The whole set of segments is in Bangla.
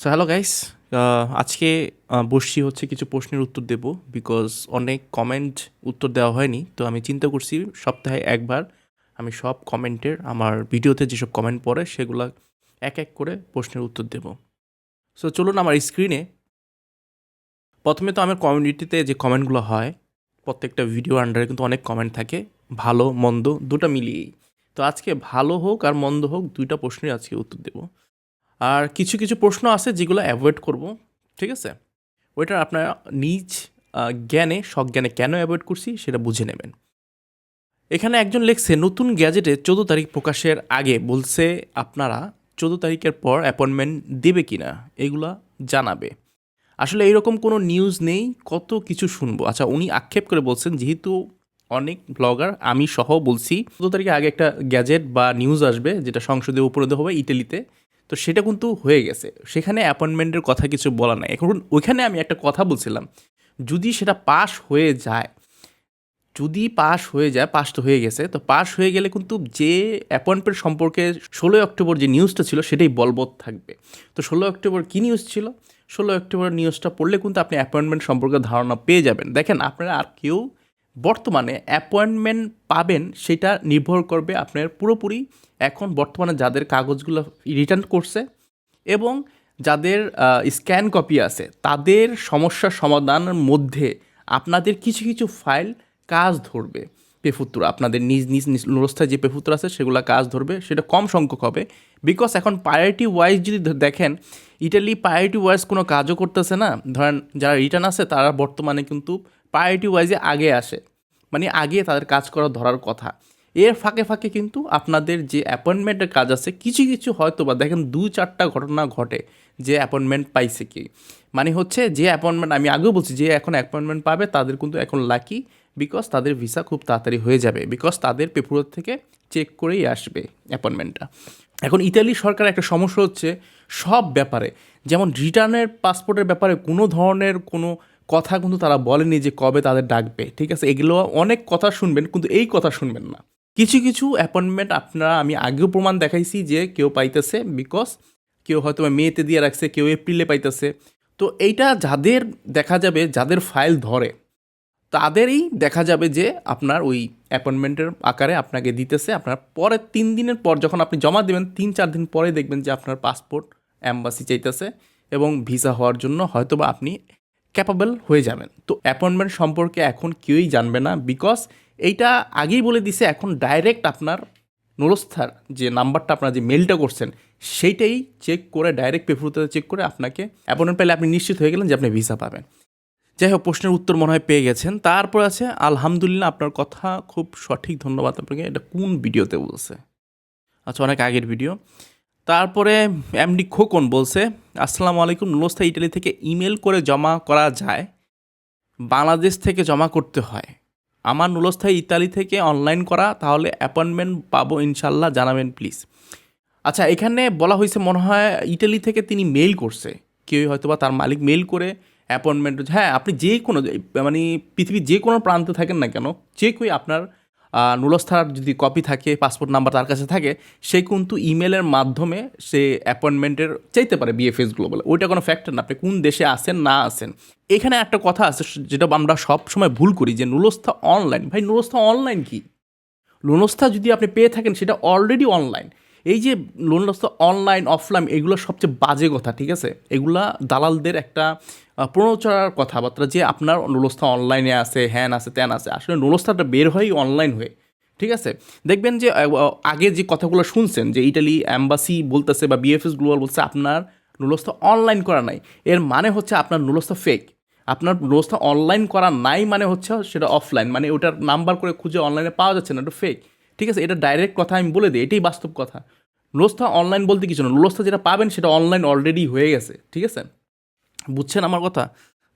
সো হ্যালো গাইস আজকে আহ, বসছি হচ্ছে কিছু প্রশ্নের উত্তর দেব বিকজ অনেক কমেন্ট উত্তর দেওয়া হয়নি। তো আমি চিন্তা করছি সপ্তাহে একবার আমি সব কমেন্টের আমার ভিডিওতে যেসব কমেন্ট পড়ে সেগুলো এক এক করে প্রশ্নের উত্তর দেব। সো চলুন আমার স্ক্রিনে প্রথমে তো আমার কমিউনিটিতে যে কমেন্টগুলো হয় প্রত্যেকটা ভিডিও আন্ডারে কিন্তু অনেক কমেন্ট থাকে ভালো মন্দ দুটো মিলিয়েই। তো আজকে ভালো হোক আর মন্দ হোক দুইটা প্রশ্নের আজকে উত্তর দেব। আর কিছু কিছু প্রশ্ন আছে যেগুলো অ্যাভয়েড করব, ঠিক আছে? ওইটা আপনার নিজ জ্ঞানে, সজ্ঞানে কেন অ্যাভয়েড করছি সেটা বুঝে নেবেন। এখানে একজন লেখছে, নতুন গ্যাজেটে চোদ্দ তারিখ প্রকাশের আগে বলছে আপনারা চোদ্দ তারিখের পর অ্যাপয়েন্টমেন্ট দেবে কি না এগুলা জানাবে। আসলে এরকম কোনো নিউজ নেই, কত কিছু শুনব। আচ্ছা উনি আক্ষেপ করে বলছেন, যেহেতু অনেক ব্লগার আমি সহ বলছি, চোদ্দ তারিখে আগে একটা গ্যাজেট বা নিউজ আসবে, যেটা সংসদে উপরোধ হবে ইটালিতে তো সেটা কিন্তু হয়ে গেছে। সেখানে অ্যাপয়েন্টমেন্টের কথা কিছু বলা নাই। এখন ওইখানে আমি একটা কথা বলছিলাম, যদি সেটা পাস হয়ে যায়, যদি পাস হয়ে যায় পাস তো হয়ে গেছে, তো পাস হয়ে গেলে কিন্তু যে অ্যাপয়েন্টমেন্ট সম্পর্কে ষোলোই অক্টোবর যে নিউজটা ছিল, সেটাই বলবৎ থাকবে। তো ষোলোই অক্টোবর কী নিউজ ছিল? ষোলো অক্টোবর নিউজটা পড়লে কিন্তু আপনি অ্যাপয়েন্টমেন্ট সম্পর্কে ধারণা পেয়ে যাবেন। দেখেন, আপনারা আর কেউ বর্তমানে অ্যাপয়েন্টমেন্ট পাবেন, সেটা নির্ভর করবে আপনার পুরোপুরি এখন বর্তমানে যাদের কাগজগুলো রিটার্ন করছে এবং যাদের স্ক্যান কপি আছে, তাদের সমস্যার সমাধানের মধ্যে আপনাদের কিছু কিছু ফাইল কাজ ধরবে। পেফুত্র আপনাদের নিজ নিজ নিজ নুরস্থায় যে পেফুত্র আছে, সেগুলো কাজ ধরবে, সেটা কম সংখ্যক হবে। বিকজ এখন প্রায়োরিটি ওয়াইজ যদি দেখেন ইটালি প্রায়োরিটি ওয়াইজ কোনো কাজও করতেছে না। ধরেন যারা রিটার্ন আছে, তারা বর্তমানে কিন্তু প্রায়োরিটি ওয়াইজে আগে আসে। মানে আগে তাদের কাজ করা ধরার কথা। এর ফাঁকে ফাঁকে কিন্তু আপনাদের যে অ্যাপয়েন্টমেন্টের কাজ আছে, কিছু কিছু হয়তো বা দেখেন দু চারটা ঘটনা ঘটে যে অ্যাপয়েন্টমেন্ট পাইছে কি। মানে হচ্ছে যে অ্যাপয়েন্টমেন্ট আমি আগেও বলছি যে এখন অ্যাপয়েন্টমেন্ট পাবে, তাদের কিন্তু এখন লাকি বিকজ তাদের ভিসা খুব তাড়াতাড়ি হয়ে যাবে। বিকজ তাদের পেপার থেকে চেক করেই আসবে অ্যাপয়েন্টমেন্টটা এখন ইতালি সরকার একটা সমস্যা হচ্ছে সব ব্যাপারে। যেমন রিটার্নের পাসপোর্টের ব্যাপারে কোনো ধরনের কোনো কথা কিন্তু তারা বলেনি যে কবে তাদের ডাকবে, ঠিক আছে? এগুলো অনেক কথা শুনবেন, কিন্তু এই কথা শুনবেন না। কিছু কিছু অ্যাপয়েন্টমেন্ট আপনারা, আমি আগেও প্রমাণ দেখাইছি যে কেউ পাইতেছে বিকজ কেউ হয়তো মেতে দিয়ে রাখছে, কেউ এপ্রিলে পাইতেছে। তো এইটা যাদের দেখা যাবে, যাদের ফাইল ধরে, তাদেরই দেখা যাবে যে আপনার ওই অ্যাপয়েন্টমেন্টের আকারে আপনাকে দিতেছে। আপনার পরের তিন দিনের পর যখন আপনি জমা দেবেন, তিন, চার দিন পরে দেখবেন যে আপনার পাসপোর্ট অ্যাম্বাসি চাইতেছে এবং ভিসা হওয়ার জন্য হয়তো বা আপনি ক্যাপাবল হয়ে যাবেন। তো অ্যাপয়েন্টমেন্ট সম্পর্কে এখন কেউই জানবে না বিকজ এইটা আগেই বলে দিছে, এখন ডাইরেক্ট আপনার নরস্থার যে নাম্বারটা আপনার যে মেলটা করছেন, সেইটাই চেক করে ডাইরেক্ট পেপারতে চেক করে আপনাকে অ্যাপয়েন্টমেন্ট পেলে আপনি নিশ্চিত হয়ে গেলেন যে আপনি ভিসা পাবেন। যাই হোক, প্রশ্নের উত্তর মনে হয় পেয়ে গেছেন। তারপর আছে, আলহামদুলিল্লাহ আপনার কথা খুব সঠিক, ধন্যবাদ আপনাকে। এটা কোন ভিডিওতে বলছে? আচ্ছা অনেক আগের ভিডিও তারপরে এমডি খোকন বলছে, আসসালামু আলাইকুম নুলস্থা ইটালি থেকে ইমেল করে জমা করা যায়। বাংলাদেশ থেকে জমা করতে হয়। আমার নুলস্থায় ইতালি থেকে অনলাইন করা, তাহলে অ্যাপয়েন্টমেন্ট পাবো ইনশাল্লাহ, জানাবেন প্লিজ। আচ্ছা এখানে বলা হয়েছে, মনে হয় ইটালি থেকে তিনি মেইল করছে। কেউ হয়তো বা তার মালিক মেইল করে অ্যাপয়েন্টমেন্ট হ্যাঁ আপনি যে কোনো মানে পৃথিবীর যে কোনো প্রান্তে থাকেন না কেন, যে কেউ আপনার নুলস্থার যদি কপি থাকে পাসপোর্ট নাম্বার তার কাছে থাকে, সে কিন্তু ইমেলের মাধ্যমে সে অ্যাপয়েন্টমেন্টের চাইতে পারে বিএফএস গ্লোবাল ওইটা কোনো ফ্যাক্টর না, আপনি কোন দেশে আসেন না আসেন এখানে একটা কথা আছে, যেটা আমরা সব সময় ভুল করি, যে নুলস্থা অনলাইন ভাই, নুলস্থা অনলাইন কি? নুলস্থা যদি আপনি পেয়ে থাকেন, সেটা অলরেডি অনলাইন এই যে লোনস্থা অনলাইন অফলাইন এগুলো সবচেয়ে বাজে কথা ঠিক আছে? এগুলা দালালদের একটা আহ, প্রণোচনার কথাবার্তা যে আপনার লোনস্থা অনলাইনে আছে হ্যান আছে ত্যান আছে আসলে লোনস্থাটা বের হয়ই অনলাইন হয়ে ঠিক আছে? দেখবেন যে আগে যে কথাগুলো শুনছেন যে ইটালি অ্যাম্বাসি বলতেছে বা বিএফএস গ্লোবাল বলছে আপনার নুলস্থা অনলাইন করা নাই এর মানে হচ্ছে আপনার নুলস্থা ফেক আপনার ব্যবস্থা অনলাইন করা নাই মানে হচ্ছে সেটা অফলাইন মানে ওটার নাম্বার করে খুঁজে অনলাইনে পাওয়া যাচ্ছে না ওটা ফেক ঠিক আছে? এটা ডাইরেক্ট কথা আমি বলে দিই এটাই বাস্তব কথা। নুলস্থা অনলাইন বলতে কিছু না। নুলস্থা যেটা পাবেন সেটা অনলাইন অলরেডি হয়ে গেছে, ঠিক আছে? বুঝছেন আমার কথা?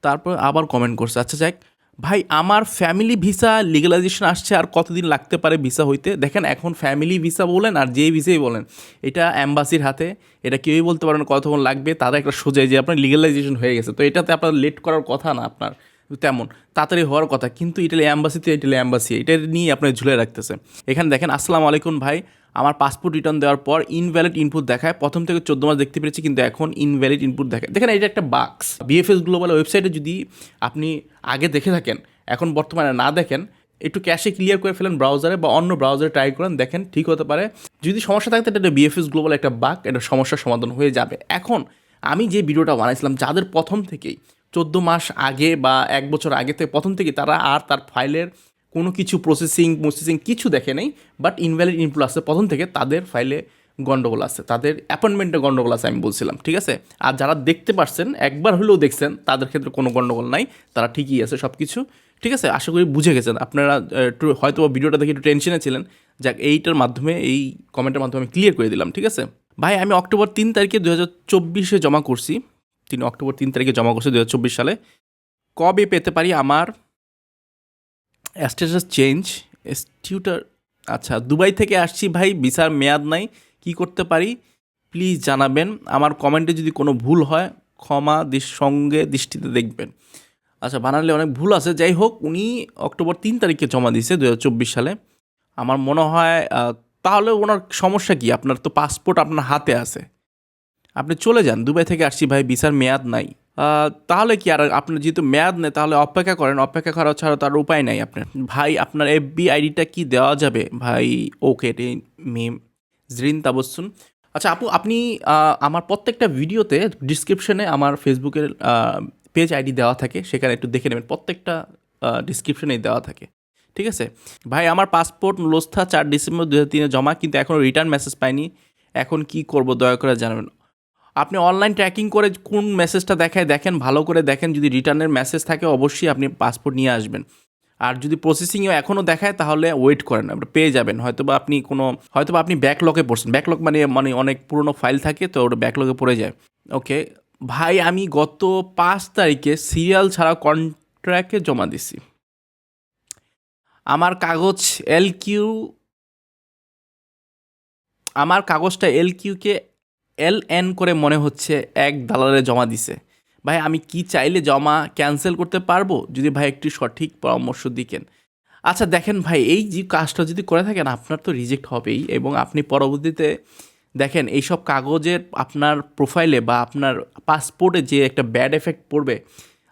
তারপর আবার কমেন্ট করছে। আচ্ছা যাক ভাই, আমার ফ্যামিলি ভিসা লিগালাইজেশন আসছে আর কতদিন লাগতে পারে ভিসা হইতে? দেখেন, এখন ফ্যামিলি ভিসা বলেন আর যে ভিসাই বলেন, এটা অ্যাম্বাসির হাতে, এটা কেউই বলতে পারেন কতক্ষণ লাগবে, তারা একটা সোজাই যে আপনার লিগালাইজেশন হয়ে গেছে। তো এটাতে আপনার লেট করার কথা না আপনার, তেমন, তাড়াতাড়ি হওয়ার কথা। কিন্তু ইটালি অ্যাম্বাসিতে ইটালি অ্যাম্বাসি এটা নিয়ে আপনার ঝুলে রাখতেছে। এখানে দেখেন, আসসালামু আলাইকুম ভাই আমার পাসপোর্ট রিটার্ন দেওয়ার পর ইনভ্যালিড ইনপুট দেখায়। প্রথম থেকে চোদ্দ মাস দেখতে পেরেছি, কিন্তু এখন ইনভ্যালিড ইনপুট দেখায়। দেখেন, এটা একটা বাক্স বিএফএস গ্লোবাল ওয়েবসাইটে যদি আপনি আগে দেখে থাকেন, এখন বর্তমানে না দেখেন, একটু ক্যাশে ক্লিয়ার করে ফেলেন ব্রাউজারে বা অন্য ব্রাউজারে ট্রাই করেন, দেখেন ঠিক হতে পারে। যদি সমস্যা থাকে, তাহলে এটা বিএফএস গ্লোবাল একটা বাক এটা সমস্যার সমাধান হয়ে যাবে। এখন আমি যে ভিডিওটা বানাইছিলাম, যাদের প্রথম থেকেই, চোদ্দ মাস আগে বা এক বছর আগে থেকে প্রথম থেকে তারা আর তার ফাইলের কোনো কিছু প্রসেসিং প্রসেসিং কিছু দেখে নেই বাট ইনভ্যালিড ইনপুট আছে প্রথম থেকে তাদের ফাইলে গন্ডগোল আছে তাদের অ্যাপয়েন্টমেন্টে গন্ডগোল আছে আমি বলছিলাম, ঠিক আছে? আর যারা দেখতে পারছেন, একবার হলেও দেখছেন, তাদের ক্ষেত্রে কোনো গন্ডগোল নাই, তারা ঠিকই আছে সব কিছু ঠিক আছে? আশা করি বুঝে গেছেন। আপনারা একটু হয়তো ভিডিওটা দেখে একটু টেনশনে ছিলেন, যাক, এইটার মাধ্যমে, এই কমেন্টের মাধ্যমে আমি ক্লিয়ার করে দিলাম, ঠিক আছে? ভাই, আমি অক্টোবর তিন তারিখে দু হাজার চব্বিশে জমা করছি। তিনি অক্টোবর তিন তারিখে জমা করছি দু হাজার চব্বিশ সালে। কবে পেতে পারি আমার স্ট্যাটাস চেঞ্জ টিউটার আচ্ছা দুবাই থেকে আসছি ভাই, ভিসার মেয়াদ নাই, কি করতে পারি? প্লিজ জানাবেন, আমার কমেন্টে যদি কোনো ভুল হয়, ক্ষমা সঙ্গে দৃষ্টিতে দেখবেন। আচ্ছা বানালে অনেক ভুল আছে, যাই হোক, উনি অক্টোবর তিন তারিখে জমা দিয়েছে দু হাজার চব্বিশ সালে। আমার মনে হয় তাহলে ওনার সমস্যা কি? আপনার তো পাসপোর্ট আপনার হাতে আছে। আপনি চলে যান, দুবাই থেকে আসছি ভাই, ভিসার মেয়াদ নাই। তাহলে কি আর আপনার যেহেতু মেয়াদ নেই, তাহলে অপেক্ষা করেন। অপেক্ষা করা ছাড়া তার উপায় নাই আপনার। ভাই, আপনার এফবি আইডিটা কি দেওয়া যাবে? ভাই ওকে এটি মেম জরিন তাবস্সুন আচ্ছা আপু, আপনি আমার প্রত্যেকটা ভিডিওতে ডিসক্রিপশনে আমার ফেসবুকের পেজ আইডি দেওয়া থাকে। সেখানে একটু দেখে নেবেন, প্রত্যেকটা ডিসক্রিপশনে দেওয়া থাকে। ঠিক আছে? ভাই, আমার পাসপোর্ট লোস্থা চার ডিসেম্বর দু জমা, কিন্তু এখনও রিটার্ন মেসেজ পাইনি। এখন কি করব দয়া করে জানাবেন। আপনি অনলাইন ট্র্যাকিং করে কোন মেসেজটা দেখায় দেখেন, ভালো করে দেখেন, যদি রিটার্নের মেসেজ থাকে, অবশ্যই আপনি পাসপোর্ট নিয়ে আসবেন। আর যদি প্রসেসিংও এখনও দেখায়, তাহলে ওয়েট করেন, আপনি পেয়ে যাবেন। হয়তো বা আপনি কোনো হয়তো বা আপনি ব্যাকলকে পড়ছেন। ব্যাকলক মানে মানে অনেক পুরনো ফাইল থাকে, তো ওটা ব্যাকলকে পড়ে যায়। ওকে ভাই, আমি গত পাঁচ তারিখে সিরিয়াল ছাড়া কন্ট্রাক্টে জমা দিছি। আমার কাগজ এল কিউ আমার কাগজটা এল কিউকে এল এন করে মনে হচ্ছে এক দালালে জমা দিছে। ভাই, আমি কি চাইলে জমা ক্যান্সেল করতে পারব? যদি ভাই একটু সঠিক পরামর্শ দিকেন। আচ্ছা দেখেন ভাই, এই যে কাজটা যদি করে থাকেন, আপনার তো রিজেক্ট হবেই এবং আপনি পরবর্তীতে দেখেন, এইসব কাগজের আপনার প্রোফাইলে বা আপনার পাসপোর্টে যে একটা ব্যাড এফেক্ট পড়বে,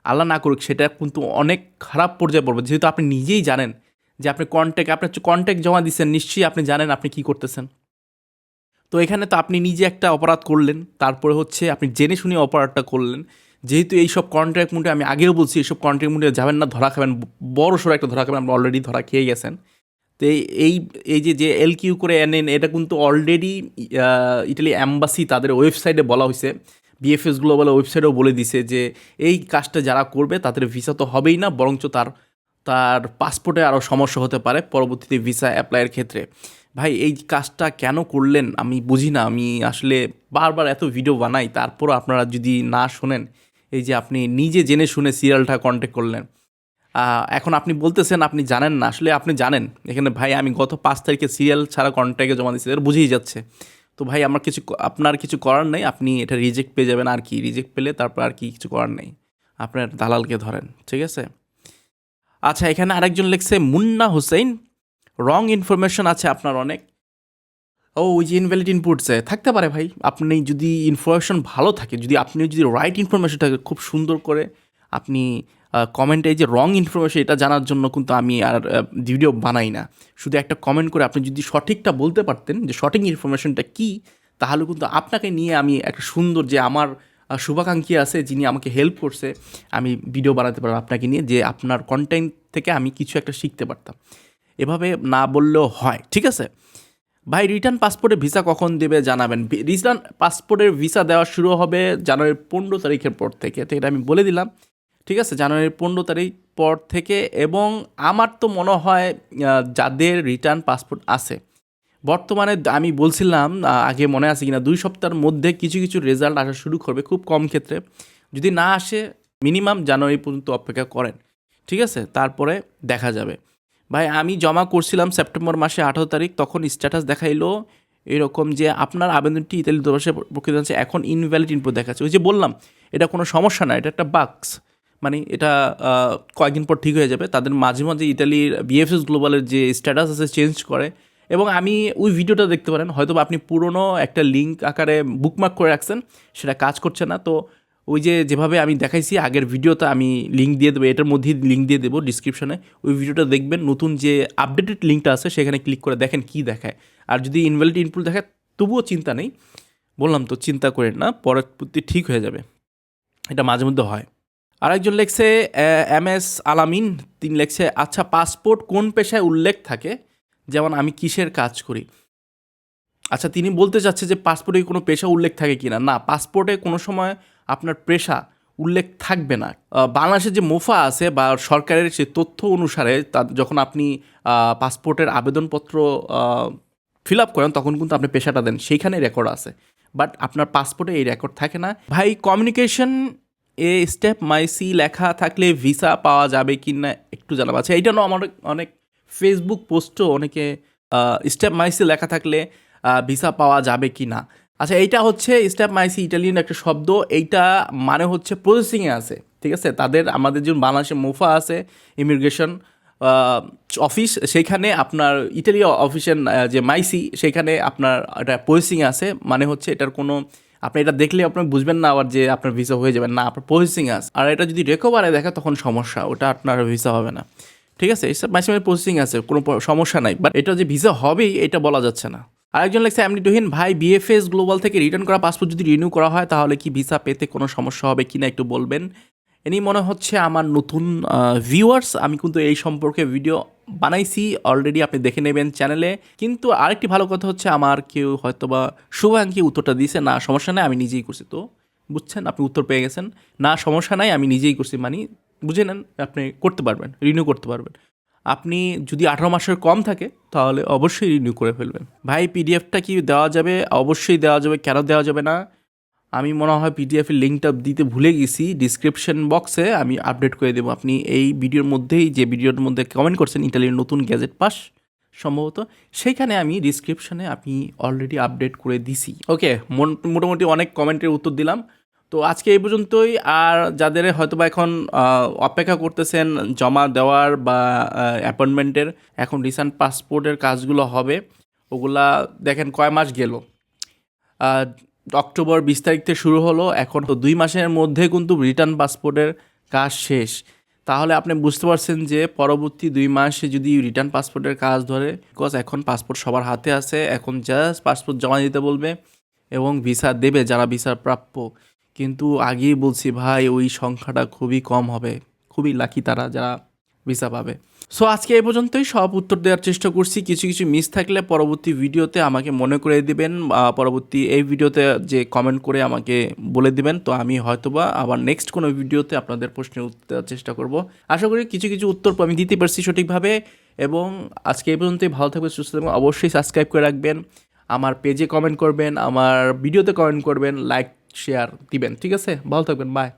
আল্লাহ না করুক, সেটা কিন্তু অনেক খারাপ পর্যায়ে পড়বে। যেহেতু আপনি নিজেই জানেন যে আপনি কন্ট্যাক্ট আপনার কন্ট্যাক্ট জমা দিচ্ছেন, নিশ্চয়ই আপনি জানেন আপনি কি করতেছেন। তো এখানে তো আপনি নিজে একটা অপরাধ করলেন, তারপরে হচ্ছে আপনি জেনে শুনে অপরাধটা করলেন। যেহেতু এইসব কন্ট্রাক্ট মুটে আমি আগেও বলছি, এইসব কন্ট্রাক্ট মুটে যাবেন না, ধরা খাবেন, বড় সড়ো একটা ধরা খাবেন, আপনি অলরেডি ধরা খেয়ে গেছেন। তো এই এই যে যে এল কিউ করে এনেন, এটা কিন্তু অলরেডি ইটালি অ্যাম্বাসি তাদের ওয়েবসাইটে বলা হয়েছে বিএফএস গ্লোবাল ওয়েবসাইটেও বলে দিছে যে, এই কাজটা যারা করবে, তাদের ভিসা তো হবেই না, বরঞ্চ তার তার পাসপোর্টে আরও সমস্যা হতে পারে, পরবর্তীতে ভিসা অ্যাপ্লাইয়ের ক্ষেত্রে। ভাই, এই কাজটা কেন করলেন? আমি বুঝি না। আমি আসলে বারবার এত ভিডিও বানাই, তারপরও আপনারা যদি না শোনেন, এই যে আপনি নিজে জেনে শুনে সিরিয়ালটা কন্ট্যাক্ট করলেন। এখন আপনি বলতেছেন, আপনি জানেন না। আসলে আপনি জানেন। এখানে ভাই, আমি গত পাঁচ তারিখে সিরিয়াল ছাড়া কন্ট্যাক্টে জমা দিচ্ছি এটা বুঝেই যাচ্ছে। তো ভাই, আমার কিছু আপনার কিছু করার নেই। আপনি এটা রিজেক্ট পেয়ে যাবেন। আর কি রিজেক্ট পেলে তারপর আর কি কিছু করার নেই। আপনার দালালকে ধরেন, ঠিক আছে? আচ্ছা এখানে আরেকজন লিখছে, মুন্না হুসেইন। রং ইনফরমেশন আছে আপনার অনেক। ও, ওই যে ইনভ্যালিড ইনপুটসে থাকতে পারে ভাই। আপনি যদি ইনফরমেশন ভালো থাকে, যদি আপনি যদি রাইট ইনফরমেশন থাকে, খুব সুন্দর করে আপনি কমেন্টে যে রং ইনফরমেশন এটা জানার জন্য কিন্তু আমি আর ভিডিও বানাই না। শুধু একটা কমেন্ট করে আপনি যদি সঠিকটা বলতে পারতেন যে সঠিক ইনফরমেশনটা কী, তাহলে কিন্তু আপনাকে নিয়ে আমি একটা সুন্দর যে আমার শুভাকাঙ্ক্ষী আছে, যিনি আমাকে হেল্প করছে, আমি ভিডিও বানাতে পারব আপনাকে নিয়ে, যে আপনার কন্টেন্ট থেকে আমি কিছু একটা শিখতে পারতাম। এভাবে না বললেও হয়, ঠিক আছে? ভাই রিটার্ন পাসপোর্টে ভিসা কখন দেবে জানাবেন? রিটার্ন পাসপোর্টের ভিসা দেওয়া শুরু হবে জানুয়ারির পনেরো তারিখের পর থেকে, তো এটা আমি বলে দিলাম, ঠিক আছে? জানুয়ারির পনেরো তারিখ পর থেকে এবং আমার তো মনে হয় যাদের রিটার্ন পাসপোর্ট আছে, বর্তমানে আমি বলছিলাম আগে মনে আছে কিনা, দুই সপ্তাহের মধ্যে কিছু কিছু রেজাল্ট আসা শুরু করবে খুব কম ক্ষেত্রে, যদি না আসে মিনিমাম জানুয়ারি পর্যন্ত অপেক্ষা করেন, ঠিক আছে? তারপরে দেখা যাবে। ভাই, আমি জমা করছিলাম সেপ্টেম্বর মাসে আঠারো তারিখ, তখন স্ট্যাটাস দেখাইলো এরকম যে আপনার আবেদনটি ইতালি দূতাবাসে প্রকৃত আছে এখন ইনভ্যালিড ইনপুট দেখাচ্ছে। ওই যে বললাম, এটা কোনো সমস্যা না, এটা একটা বাক্স মানে এটা কয়েকদিন পর ঠিক হয়ে যাবে। তাদের মাঝে মাঝে ইতালির বিএফএস গ্লোবালের যে স্ট্যাটাস আছে চেঞ্জ করে। এবং আমি ওই ভিডিওটা দেখতে পারেন হয়তো আপনি পুরনো একটা লিঙ্ক আকারে বুকমার্ক করে রাখছেন, সেটা কাজ করছে না। তো ওই যে যেভাবে আমি দেখাইছি, আগের ভিডিওতে আমি লিঙ্ক দিয়ে দেবো, এটার মধ্যেই লিঙ্ক দিয়ে দেবো ডিসক্রিপশনে ওই ভিডিওটা দেখবেন, নতুন যে আপডেটেড লিঙ্কটা আছে, সেখানে ক্লিক করে দেখেন কি দেখায়। আর যদি ইনভ্যালিড ইনপুট দেখায়, তবুও চিন্তা নেই। বললাম তো, চিন্তা করেন না পরবর্তী ঠিক হয়ে যাবে। এটা মাঝে মধ্যে হয়। আরেকজন লেখছে এম এস আলামিন। তিনি লেখছে আচ্ছা পাসপোর্ট কোন পেশায় উল্লেখ থাকে? যেমন, আমি কিসের কাজ করি? আচ্ছা তিনি বলতে চাচ্ছে যে পাসপোর্টে কোনো পেশা উল্লেখ থাকে কি না না পাসপোর্টে কোনো সময় আপনার পেশা উল্লেখ থাকবে না। বাংলাদেশের যে মোফা আছে বা সরকারের সে তথ্য অনুসারে তা যখন আপনি পাসপোর্টের আবেদনপত্র ফিল আপ করেন, তখন কিন্তু আপনি পেশাটা দেন। সেইখানে রেকর্ড আছে। বাট আপনার পাসপোর্টে এই রেকর্ড থাকে না। ভাই কমিউনিকেশন এ স্টেপ মাই সি লেখা থাকলে ভিসা পাওয়া যাবে কি না একটু জানা আছে এইটা না আমার অনেক ফেসবুক পোস্টও অনেকে স্টেপ মাইসি লেখা থাকলে ভিসা পাওয়া যাবে কি না আচ্ছা এইটা হচ্ছে স্টেপ মাইসি ইটালিয়ান একটা শব্দ। এইটা মানে হচ্ছে প্রসেসিংয়ে আছে, ঠিক আছে? তাদের, আমাদের যে বাংলাদেশে মোফা আছে ইমিগ্রেশন অফিস সেইখানে আপনার ইটালি অফিসের যে মাইসি সেখানে আপনার এটা প্রসেসিং আছে। মানে হচ্ছে এটার কোনো, আপনি এটা দেখলে আপনি বুঝবেন না আবার যে আপনার ভিসা হয়ে যাবে। না, আপনার প্রসেসিং আছে। আর এটা যদি রেকোভারে দেখে, তখন সমস্যা, ওটা আপনার ভিসা হবে না। ঠিক আছে? এসব মাঝে প্রসেসিং আছে, কোনো সমস্যা নাই। বাট এটা যে ভিসা হবেই, এটা বলা যাচ্ছে না। আরেকজন লেখছে এমনি টুহিন, ভাই বিএফএস গ্লোবাল থেকে রিটার্ন করা পাসপোর্ট যদি রিনিউ করা হয়, তাহলে কি ভিসা পেতে কোনো সমস্যা হবে কি না একটু বলবেন? এনি মনে হচ্ছে আমার নতুন ভিউয়ার্স আমি কিন্তু এই সম্পর্কে ভিডিও বানাইছি অলরেডি আপনি দেখে নেবেন চ্যানেলে কিন্তু আরেকটি ভালো কথা হচ্ছে, আমার কেউ হয়তো বা শুভাঙ্কি উত্তরটা দিয়েছে না, সমস্যা নাই, আমি নিজেই করছি। তো, বুঝছেন, আপনি উত্তর পেয়ে গেছেন। না, সমস্যা নাই, আমি নিজেই করছি। মানে বুঝে নেন, আপনি করতে পারবেন রিনিউ করতে পারবেন। আপনি যদি আঠারো মাসের কম থাকে, তাহলে অবশ্যই রিনিউ করে ফেলবেন। ভাই পিডিএফটা কি দেওয়া যাবে? অবশ্যই দেওয়া যাবে। কেন দেওয়া যাবে না? আমি মনে হয় পিডিএফের লিঙ্কটা দিতে ভুলে গেছি। ডিসক্রিপশন বক্সে আমি আপডেট করে দেবো। আপনি এই ভিডিওর মধ্যেই, যে ভিডিওর মধ্যে কমেন্ট করছেন ইটালির নতুন গ্যাজেট পাস সম্ভবত সেইখানে আমি ডিসক্রিপশনে আমি অলরেডি আপডেট করে দিছি। ওকে মোটামুটি অনেক কমেন্টের উত্তর দিলাম। তো আজকে এই পর্যন্তই। আর যাদের হয়তো বা এখন অপেক্ষা করতেছেন জমা দেওয়ার বা অ্যাপয়েন্টমেন্টের, এখন রিসেন্ট পাসপোর্টের কাজগুলো হবে, ওগুলা দেখেন কয় মাস গেল। অক্টোবর বিশ তারিখ থেকে শুরু হলো, এখন তো দুই মাসের মধ্যে কিন্তু রিটার্ন পাসপোর্টের কাজ শেষ। তাহলে আপনি বুঝতে পারছেন যে পরবর্তী দুই মাসে যদি রিটার্ন পাসপোর্টের কাজ ধরে বিকজ এখন পাসপোর্ট সবার হাতে আছে, এখন জাস্ট পাসপোর্ট জমা দিতে বলবে এবং ভিসা দেবে যারা ভিসার প্রাপ্য। কিন্তু আগেই বলছি, ভাই, ওই সংখ্যাটা খুবই কম হবে। খুবই লাকি তারা, যারা ভিসা পাবে। সো আজকে এই পর্যন্তই। সব উত্তর দেওয়ার চেষ্টা করছি। কিছু কিছু মিস থাকলে পরবর্তী ভিডিওতে আমাকে মনে করে দিবেন পরবর্তী এই ভিডিওতে যে কমেন্ট করে আমাকে বলে দিবেন, তো আমি হয়তোবা আবার নেক্সট কোনো ভিডিওতে আপনাদের প্রশ্নের উত্তর দেওয়ার চেষ্টা করব। আশা করি কিছু কিছু উত্তর আমি দিতে পারছি সঠিকভাবে, এবং আজকে এই পর্যন্তই। ভালো থাকবেন, সুস্থ থাকবেন। অবশ্যই সাবস্ক্রাইব করে রাখবেন। আমার পেজে কমেন্ট করবেন, আমার ভিডিওতে কমেন্ট করবেন লাইক শেয়ার দিবেন ঠিক আছে? ভালো থাকবেন বাই